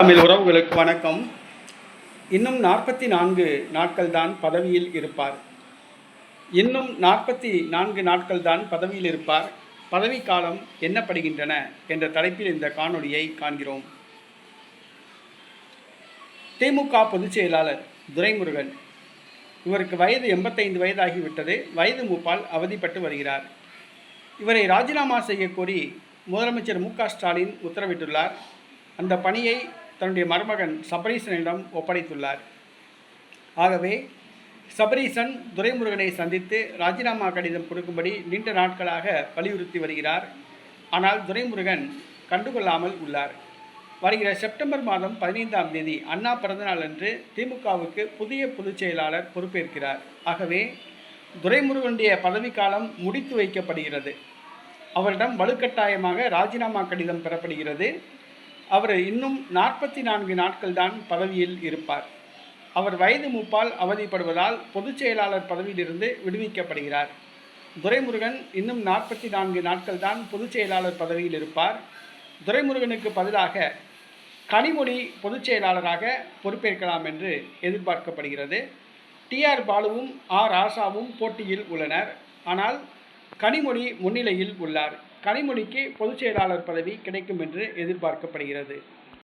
தமிழ் உறவுகளுக்கு வணக்கம். இன்னும் நாற்பத்தி நான்கு நாட்கள் தான் பதவியில் இருப்பார். இன்னும் நாற்பத்தி நான்கு நாட்கள் தான் பதவியில் இருப்பார். பதவி காலம் என்னப்படுகின்றன என்ற தலைப்பில் இந்த காணொளியை காண்கிறோம். திமுக பொதுச் செயலாளர் துரைமுருகன். இவருக்கு வயது எண்பத்தைந்து வயதாகிவிட்டது. வயது மூப்பால் அவதிப்பட்டு வருகிறார். இவரை ராஜினாமா செய்யக்கோரி முதலமைச்சர் மு க ஸ்டாலின் உத்தரவிட்டுள்ளார். அந்த பணியை தன்னுடைய மருமகன் சபரீசனிடம் ஒப்படைத்துள்ளார். ஆகவே சபரீசன் துரைமுருகனை சந்தித்து ராஜினாமா கடிதம் கொடுக்கும்படி நீண்ட நாட்களாக வலியுறுத்தி வருகிறார். ஆனால் துரைமுருகன் கண்டுகொள்ளாமல் உள்ளார். வருகிற செப்டம்பர் மாதம் பதினைந்தாம் தேதி அண்ணா பிறந்தநாள் அன்று திமுகவுக்கு புதிய பொதுச் செயலாளர் பொறுப்பேற்கிறார். ஆகவே துரைமுருகனுடைய பதவிக்காலம் முடித்து வைக்கப்படுகிறது. அவரிடம் வலுக்கட்டாயமாக ராஜினாமா கடிதம் பெறப்படுகிறது. அவர் இன்னும் நாற்பத்தி நான்கு நாட்கள் தான் பதவியில் இருப்பார். அவர் வயது மூப்பால் அவதிப்படுவதால் பொதுச் செயலாளர் பதவியிலிருந்து விடுவிக்கப்படுகிறார். துரைமுருகன் இன்னும் நாற்பத்தி நான்கு நாட்கள் தான் பொதுச் செயலாளர் பதவியில் இருப்பார். துரைமுருகனுக்கு பதிலாக கனிமொழி பொதுச் செயலாளராக பொறுப்பேற்கலாம் என்று எதிர்பார்க்கப்படுகிறது. டிஆர் பாலுவும் ஆர் ஆசாவும் போட்டியில் உள்ளனர். ஆனால் கனிமொழி முன்னிலையில் உள்ளார். கனிமொழிக்கு பொதுச் செயலாளர் பதவி கிடைக்கும் என்று எதிர்பார்க்கப்படுகிறது.